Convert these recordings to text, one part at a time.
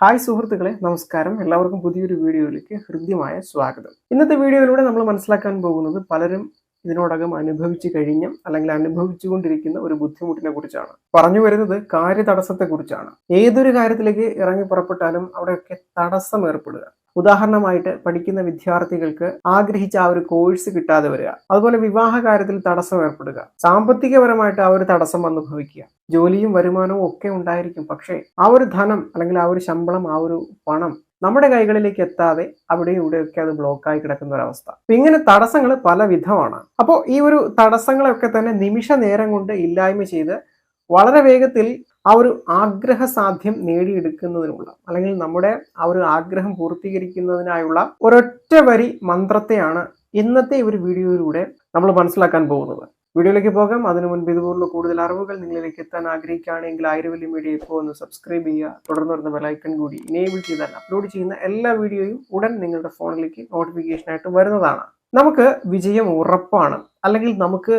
Hi സുഹൃത്തുക്കളെ നമസ്കാരം. എല്ലാവർക്കും പുതിയൊരു വീഡിയോയിലേക്ക് ഹൃദ്യമായ സ്വാഗതം. ഇന്നത്തെ വീഡിയോയിലൂടെ നമ്മൾ മനസ്സിലാക്കാൻ പോകുന്നത് പലരും ഇതിനോടകം അനുഭവിച്ചു കഴിഞ്ഞ അല്ലെങ്കിൽ അനുഭവിച്ചുകൊണ്ടിരിക്കുന്ന ഒരു ബുദ്ധിമുട്ടിനെ കുറിച്ചാണ്. പറഞ്ഞു വരുന്നത് കുറിച്ചാണ് ഏതൊരു കാര്യത്തിലേക്ക് ഇറങ്ങി പുറപ്പെട്ടാലും അവിടെയൊക്കെ തടസ്സം ഏർപ്പെടുക. ഉദാഹരണമായിട്ട് പഠിക്കുന്ന വിദ്യാർത്ഥികൾക്ക് ആഗ്രഹിച്ച ആ ഒരു കോഴ്സ് കിട്ടാതെ വരിക. അതുപോലെ വിവാഹ കാര്യത്തിൽ തടസ്സം ഏർപ്പെടുക. സാമ്പത്തികപരമായിട്ട് ആ ഒരു തടസ്സം വന്നു ജോലിയും വരുമാനവും ഒക്കെ ഉണ്ടായിരിക്കും. പക്ഷേ ആ ഒരു ധനം അല്ലെങ്കിൽ ആ ഒരു ശമ്പളം ആ ഒരു പണം നമ്മുടെ കൈകളിലേക്ക് എത്താതെ അവിടെയും ഇവിടെയൊക്കെ അത് ബ്ലോക്കായി കിടക്കുന്ന ഒരവസ്ഥ അപ്പൊ ഇങ്ങനെ തടസ്സങ്ങൾ പല വിധമാണ്. അപ്പോൾ ഈ ഒരു തടസ്സങ്ങളൊക്കെ തന്നെ നിമിഷ നേരം കൊണ്ട് ഇല്ലായ്മ ചെയ്ത് വളരെ വേഗത്തിൽ ആ ഒരു ആഗ്രഹ സാധ്യം നേടിയെടുക്കുന്നതിനുള്ള അല്ലെങ്കിൽ നമ്മുടെ ആ ഒരു ആഗ്രഹം പൂർത്തീകരിക്കുന്നതിനായുള്ള ഒരൊറ്റ വരി മന്ത്രത്തെയാണ് ഇന്നത്തെ ഒരു വീഡിയോയിലൂടെ നമ്മൾ മനസ്സിലാക്കാൻ പോകുന്നത്. വീഡിയോയിലേക്ക് പോകാം. അതിനു മുൻപ് ഇതുപോലുള്ള കൂടുതൽ അറിവുകൾ നിങ്ങളിലേക്ക് എത്താൻ ആഗ്രഹിക്കുകയാണെങ്കിൽ ആയിരവല്ലി മീഡിയ ഇപ്പോൾ ഒന്ന് സബ്സ്ക്രൈബ് ചെയ്യുക. തുടർന്ന് വരുന്ന ബെലൈക്കൺ കൂടി ഇനേബിൾ ചെയ്താൽ അപ്ലോഡ് ചെയ്യുന്ന എല്ലാ വീഡിയോയും ഉടൻ നിങ്ങളുടെ ഫോണിലേക്ക് നോട്ടിഫിക്കേഷൻ ആയിട്ട് വരുന്നതാണ്. നമുക്ക് വിജയം ഉറപ്പാണ്. അല്ലെങ്കിൽ നമുക്ക്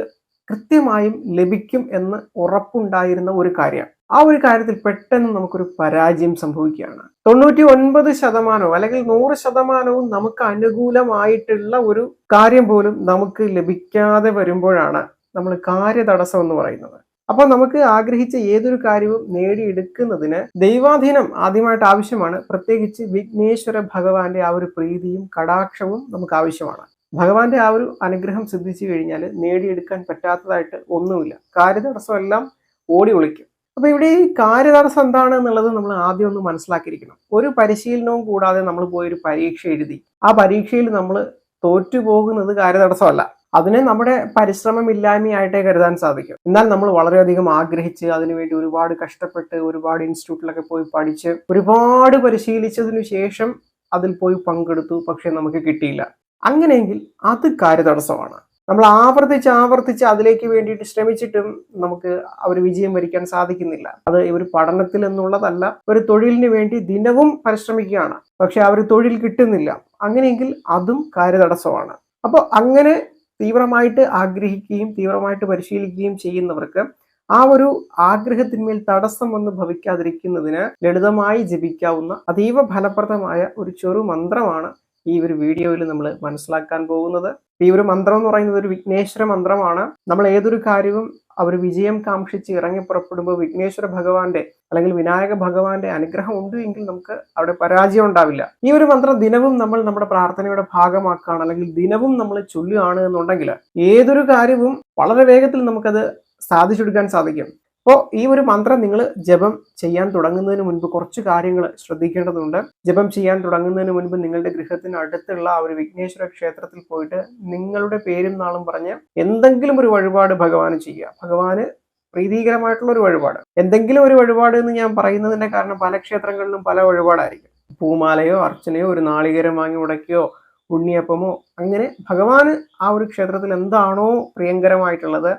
കൃത്യമായും ലഭിക്കും എന്ന് ഉറപ്പുണ്ടായിരുന്ന ഒരു കാര്യം. ആ ഒരു കാര്യത്തിൽ പെട്ടെന്ന് നമുക്കൊരു പരാജയം സംഭവിക്കുകയാണ്. തൊണ്ണൂറ്റി ഒൻപത് ശതമാനവും അല്ലെങ്കിൽ നൂറ് ശതമാനവും നമുക്ക് അനുകൂലമായിട്ടുള്ള ഒരു കാര്യം പോലും നമുക്ക് ലഭിക്കാതെ വരുമ്പോഴാണ് നമ്മൾ കാര്യതടസ്സം എന്ന് പറയുന്നത്. അപ്പൊ നമുക്ക് ആഗ്രഹിച്ച ഏതൊരു കാര്യവും നേടിയെടുക്കുന്നതിന് ദൈവാധീനം ആദ്യമായിട്ട് ആവശ്യമാണ്. പ്രത്യേകിച്ച് വിഘ്നേശ്വര ഭഗവാന്റെ ആ ഒരു പ്രീതിയും കടാക്ഷവും നമുക്ക് ആവശ്യമാണ്. ഭഗവാന്റെ ആ ഒരു അനുഗ്രഹം സിദ്ധിച്ചു കഴിഞ്ഞാൽ നേടിയെടുക്കാൻ പറ്റാത്തതായിട്ട് ഒന്നുമില്ല. കാര്യതടസ്സമെല്ലാം ഓടി ഒളിക്കും. അപ്പൊ ഇവിടെ ഈ കാര്യതടസ്സം എന്താണ് എന്നുള്ളത് നമ്മൾ ആദ്യം ഒന്ന് മനസ്സിലാക്കിയിരിക്കണം. ഒരു പരിശീലനവും കൂടാതെ നമ്മൾ പോയൊരു പരീക്ഷ എഴുതി. ആ പരീക്ഷയിൽ നമ്മൾ തോറ്റുപോകുന്നത് കാര്യതടസ്സമല്ല അതിനെ നമ്മുടെ പരിശ്രമമില്ലായ്മയായിട്ടേ കരുതാൻ സാധിക്കും. എന്നാൽ നമ്മൾ വളരെയധികം ആഗ്രഹിച്ച് അതിനുവേണ്ടി ഒരുപാട് കഷ്ടപ്പെട്ട് ഒരുപാട് ഇൻസ്റ്റിറ്റ്യൂട്ടിലൊക്കെ പോയി പഠിച്ച് ഒരുപാട് പരിശീലിച്ചതിനു ശേഷം അതിൽ പോയി പങ്കെടുത്തു. പക്ഷെ നമുക്ക് കിട്ടിയില്ല. അങ്ങനെയെങ്കിൽ അത് കാര്യതടസ്സമാണ് നമ്മൾ ആവർത്തിച്ച് ആവർത്തിച്ച് അതിലേക്ക് വേണ്ടിയിട്ട് ശ്രമിച്ചിട്ടും നമുക്ക് അവർ വിജയം വരിക്കാൻ സാധിക്കുന്നില്ല. അത് ഒരു പഠനത്തിൽ എന്നുള്ളതല്ല ഒരു തൊഴിലിന് വേണ്ടി ദിനവും പരിശ്രമിക്കുകയാണ്. പക്ഷെ അവർ തൊഴിൽ കിട്ടുന്നില്ല. അങ്ങനെയെങ്കിൽ അതും കാര്യതടസ്സമാണ്. അപ്പോൾ അങ്ങനെ തീവ്രമായിട്ട് ആഗ്രഹിക്കുകയും തീവ്രമായിട്ട് പരിശീലിക്കുകയും ചെയ്യുന്നവർക്ക് ആ ഒരു ആഗ്രഹത്തിന്മേൽ തടസ്സം വന്ന് ഭവിക്കാതിരിക്കുന്നതിന് ലളിതമായി ജപിക്കാവുന്ന അതീവ ഫലപ്രദമായ ഒരു ചെറു മന്ത്രമാണ് ഈ ഒരു വീഡിയോയിൽ നമ്മൾ മനസ്സിലാക്കാൻ പോകുന്നത്. ഈ ഒരു മന്ത്രം എന്ന് പറയുന്നത് ഒരു വിഘ്നേശ്വര മന്ത്രമാണ്. നമ്മൾ ഏതൊരു കാര്യവും അവർ വിജയം കാക്ഷിച്ച് ഇറങ്ങി പുറപ്പെടുമ്പോൾ വിഘ്നേശ്വര ഭഗവാന്റെ അല്ലെങ്കിൽ വിനായക ഭഗവാന്റെ അനുഗ്രഹം ഉണ്ട് എങ്കിൽ നമുക്ക് അവിടെ പരാജയം ഉണ്ടാവില്ല. ഈ ഒരു മന്ത്രം ദിനവും നമ്മൾ നമ്മുടെ പ്രാർത്ഥനയുടെ ഭാഗമാക്കുകയാണ് അല്ലെങ്കിൽ ദിനവും നമ്മൾ ചൊല്ലുകയാണ് എന്നുണ്ടെങ്കിൽ ഏതൊരു കാര്യവും വളരെ വേഗത്തിൽ നമുക്കത് സാധിച്ചെടുക്കാൻ സാധിക്കും. അപ്പോൾ ഈ ഒരു മന്ത്രം നിങ്ങൾ ജപം ചെയ്യാൻ തുടങ്ങുന്നതിന് മുൻപ് കുറച്ച് കാര്യങ്ങൾ ശ്രദ്ധിക്കേണ്ടതുണ്ട്. ജപം ചെയ്യാൻ തുടങ്ങുന്നതിന് മുൻപ് നിങ്ങളുടെ ഗൃഹത്തിന് അടുത്തുള്ള ആ ഒരു വിഘ്നേശ്വര ക്ഷേത്രത്തിൽ പോയിട്ട് നിങ്ങളുടെ പേരും നാളും പറഞ്ഞ് എന്തെങ്കിലും ഒരു വഴിപാട് ഭഗവാന് ചെയ്യുക. ഭഗവാന് പ്രീതികരമായിട്ടുള്ള ഒരു വഴിപാട്. എന്തെങ്കിലും ഒരു വഴിപാട് എന്ന് ഞാൻ പറയുന്നതിന്റെ കാരണം പല ക്ഷേത്രങ്ങളിലും പല വഴിപാടായിരിക്കും. പൂമാലയോ അർച്ചനയോ ഒരു നാളികേരം വാങ്ങി ഉടയ്ക്കുകയോ ഉണ്ണിയപ്പമോ അങ്ങനെ ഭഗവാന് ആ ഒരു ക്ഷേത്രത്തിൽ എന്താണോ പ്രിയങ്കരമായിട്ടുള്ളത്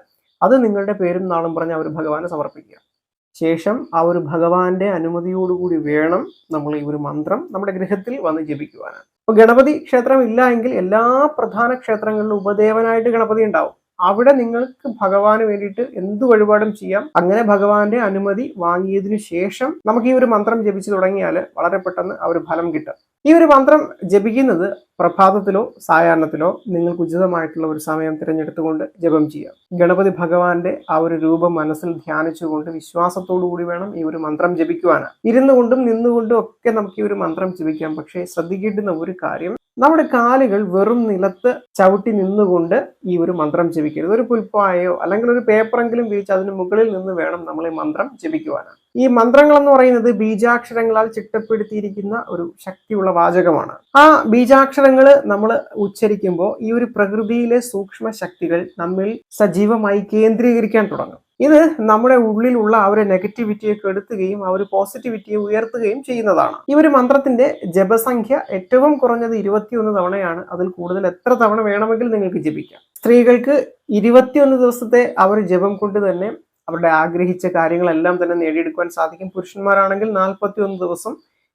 അത് നിങ്ങളുടെ പേരും നാളും പറഞ്ഞ് അവർ ഭഗവാനെ സമർപ്പിക്കുക. ശേഷം ആ ഒരു ഭഗവാന്റെ അനുമതിയോടുകൂടി വേണം നമ്മൾ ഈ ഒരു മന്ത്രം നമ്മുടെ ഗൃഹത്തിൽ വന്ന് ജപിക്കുവാനാണ്. അപ്പൊ ഗണപതി ക്ഷേത്രം ഇല്ല എങ്കിൽ എല്ലാ പ്രധാന ക്ഷേത്രങ്ങളിലും ഉപദേവനായിട്ട് ഗണപതി ഉണ്ടാവും. അവിടെ നിങ്ങൾക്ക് ഭഗവാന് വേണ്ടിയിട്ട് എന്ത് വഴിപാടും ചെയ്യാം. അങ്ങനെ ഭഗവാന്റെ അനുമതി വാങ്ങിയതിനു ശേഷം നമുക്ക് ഈ ഒരു മന്ത്രം ജപിച്ചു തുടങ്ങിയാൽ വളരെ പെട്ടെന്ന് ആ ഒരു ഫലം കിട്ടും. ഈ ഒരു മന്ത്രം ജപിക്കുന്നത് പ്രഭാതത്തിലോ സായാഹ്നത്തിലോ നിങ്ങൾക്ക് ഉചിതമായിട്ടുള്ള ഒരു സമയം തിരഞ്ഞെടുത്തുകൊണ്ട് ജപം ചെയ്യാം. ഗണപതി ഭഗവാന്റെ ആ ഒരു രൂപം മനസ്സിൽ ധ്യാനിച്ചുകൊണ്ട് കൂടി വേണം ഈ ഒരു മന്ത്രം ജപിക്കുവാനാണ് ഇരുന്നുകൊണ്ടും നിന്നുകൊണ്ടും ഒക്കെ നമുക്ക് ഈ ഒരു മന്ത്രം ജപിക്കാം. പക്ഷേ ശ്രദ്ധിക്കേണ്ടുന്ന ഒരു കാര്യം നമ്മുടെ കാലുകൾ വെറും നിലത്ത് ചവിട്ടി നിന്നുകൊണ്ട് ഈ ഒരു മന്ത്രം ജപിക്കരുത്. ഒരു പുൽപ്പായോ അല്ലെങ്കിൽ ഒരു പേപ്പറെങ്കിലും വിരിച്ച് അതിന് മുകളിൽ നിന്ന് വേണം നമ്മൾ ഈ മന്ത്രം ജപിക്കുവാനാണ്. ഈ മന്ത്രങ്ങൾ എന്ന് പറയുന്നത് ബീജാക്ഷരങ്ങളാൽ ചിട്ടപ്പെടുത്തിയിരിക്കുന്ന ഒരു ശക്തിയുള്ള വാചകമാണ്. ആ ബീജാക്ഷരങ്ങൾ നമ്മൾ ഉച്ചരിക്കുമ്പോൾ ഈ ഒരു പ്രകൃതിയിലെ സൂക്ഷ്മ ശക്തികൾ നമ്മിൽ സജീവമായി കേന്ദ്രീകരിക്കാൻ തുടങ്ങും. ഇത് നമ്മുടെ ഉള്ളിലുള്ള ആ ഒരു നെഗറ്റിവിറ്റിയെ കെടുത്തുകയും ആ ഒരു പോസിറ്റിവിറ്റിയെ ഉയർത്തുകയും ചെയ്യുന്നതാണ്. ഈ ഒരു മന്ത്രത്തിന്റെ ജപസംഖ്യ ഏറ്റവും കുറഞ്ഞത് ഇരുപത്തിയൊന്ന് തവണയാണ്. അതിൽ കൂടുതൽ എത്ര തവണ വേണമെങ്കിൽ നിങ്ങൾക്ക് ജപിക്കാം. സ്ത്രീകൾക്ക് ഇരുപത്തിയൊന്ന് ദിവസത്തെ ആ ഒരു ജപം കൊണ്ട് തന്നെ അവരുടെ ആഗ്രഹിച്ച കാര്യങ്ങളെല്ലാം തന്നെ നേടിയെടുക്കുവാൻ സാധിക്കും. പുരുഷന്മാരാണെങ്കിൽ നാൽപ്പത്തി ഒന്ന് ദിവസം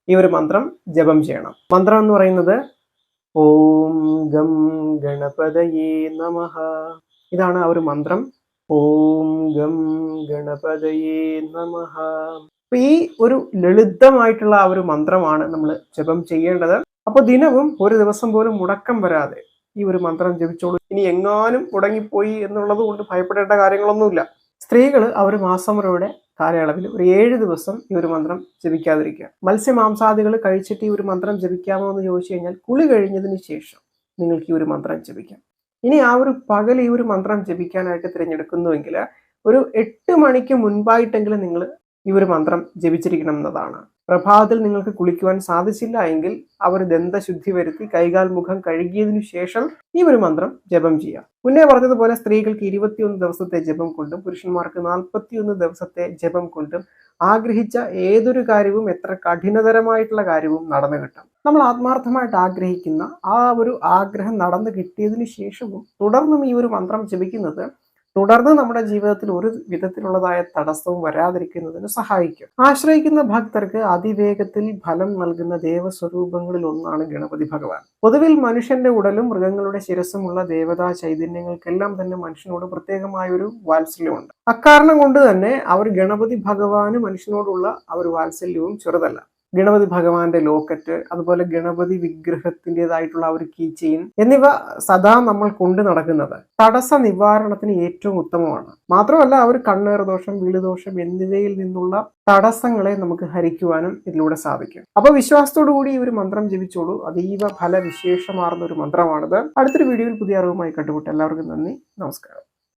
ഈ ഒരു മന്ത്രം ജപം ചെയ്യണം. മന്ത്രം എന്ന് പറയുന്നത് ഓം ഗം ഗണപതയേ നമ. ഇതാണ് ആ ഒരു മന്ത്രം. ഓം ഗം ഗണപതയേ നമഃ. അപ്പൊ ഈ ഒരു ലളിതമായിട്ടുള്ള ആ ഒരു മന്ത്രമാണ് നമ്മൾ ജപം ചെയ്യേണ്ടത്. അപ്പൊ ദിനവും ഒരു ദിവസം പോലും മുടക്കം വരാതെ ഈ ഒരു മന്ത്രം ജപിച്ചോളൂ. ഇനി എങ്ങാനും മുടങ്ങിപ്പോയി എന്നുള്ളത് കൊണ്ട് ഭയപ്പെടേണ്ട കാര്യങ്ങളൊന്നുമില്ല. സ്ത്രീകൾ ആ ഒരു വരെ കാലയളവിൽ ഒരു ഏഴ് ദിവസം ഈ ഒരു മന്ത്രം ജപിക്കാതിരിക്കുക. മത്സ്യമാംസാദികൾ കഴിച്ചിട്ട് ഈ ഒരു മന്ത്രം ജപിക്കാമോ എന്ന് ചോദിച്ചു കഴിഞ്ഞാൽ കുളി കഴിഞ്ഞതിന് ശേഷം നിങ്ങൾക്ക് ഈ ഒരു മന്ത്രം ജപിക്കാം. ഇനി ആ ഒരു പകൽ ഈ ഒരു മന്ത്രം ജപിക്കാനായിട്ട് തിരഞ്ഞെടുക്കുന്നുവെങ്കിൽ ഒരു എട്ട് മണിക്ക് മുൻപായിട്ടെങ്കിലും നിങ്ങൾ ഈ ഒരു മന്ത്രം ജപിച്ചിരിക്കണം എന്നതാണ്. പ്രഭാതത്തിൽ നിങ്ങൾക്ക് കുളിക്കുവാൻ സാധിച്ചില്ല എങ്കിൽ അവർ ദന്തശുദ്ധി വരുത്തി കൈകാൽ മുഖം കഴുകിയതിനു ശേഷം ഈ ഒരു മന്ത്രം ജപം ചെയ്യാം. മുന്നേ പറഞ്ഞതുപോലെ സ്ത്രീകൾക്ക് ഇരുപത്തിയൊന്ന് ദിവസത്തെ ജപം കൊണ്ടും പുരുഷന്മാർക്ക് നാൽപ്പത്തിയൊന്ന് ദിവസത്തെ ജപം കൊണ്ടും ആഗ്രഹിച്ച ഏതൊരു കാര്യവും എത്ര കഠിനതരമായിട്ടുള്ള കാര്യവും നടന്നു കിട്ടും. നമ്മൾ ആത്മാർത്ഥമായിട്ട് ആഗ്രഹിക്കുന്ന ആ ഒരു ആഗ്രഹം നടന്നു കിട്ടിയതിനു ശേഷവും തുടർന്നും ഈ ഒരു മന്ത്രം ജപിക്കുന്നത് തുടർന്ന് നമ്മുടെ ജീവിതത്തിൽ ഒരു വിധത്തിലുള്ളതായ തടസ്സവും വരാതിരിക്കുന്നതിന് സഹായിക്കും. ആശ്രയിക്കുന്ന ഭക്തർക്ക് അതിവേഗത്തിൽ ഫലം നൽകുന്ന ദേവസ്വരൂപങ്ങളിൽ ഒന്നാണ് ഗണപതി ഭഗവാൻ. പൊതുവിൽ മനുഷ്യന്റെ ഉടലും മൃഗങ്ങളുടെ ശിരസുമുള്ള ദേവതാ ചൈതന്യങ്ങൾക്കെല്ലാം തന്നെ മനുഷ്യനോട് പ്രത്യേകമായ ഒരു വാത്സല്യമുണ്ട്. അക്കാരണം കൊണ്ട് തന്നെ അവർ ഗണപതി ഭഗവാന് മനുഷ്യനോടുള്ള ആ ഒരു വാത്സല്യവും ചെറുതല്ല. ഗണപതി ഭഗവാന്റെ ലോക്കറ്റ് അതുപോലെ ഗണപതി വിഗ്രഹത്തിന്റെതായിട്ടുള്ള ഒരു കീ ചെയിൻ എന്നിവ സദാ നമ്മൾ കൊണ്ടു നടക്കുന്നത്. തടസ്സ നിവാരണത്തിന് ഏറ്റവും ഉത്തമമാണ്. മാത്രമല്ല അവർ കണ്ണേർ ദോഷം വിളിദോഷം എന്നിവയിൽ നിന്നുള്ള തടസ്സങ്ങളെ നമുക്ക് ഹരിക്കുവാനും ഇതിലൂടെ സാധിക്കും. അപ്പൊ വിശ്വാസത്തോടു കൂടി ഈ ഒരു മന്ത്രം ജപിച്ചോളൂ. അതീവ ഫലവിശേഷമാർന്ന ഒരു മന്ത്രമാണിത്. അടുത്തൊരു വീഡിയോയിൽ പുതിയ അറിവുമായി കണ്ടുപോട്ടെ എല്ലാവർക്കും നന്ദി. നമസ്കാരം.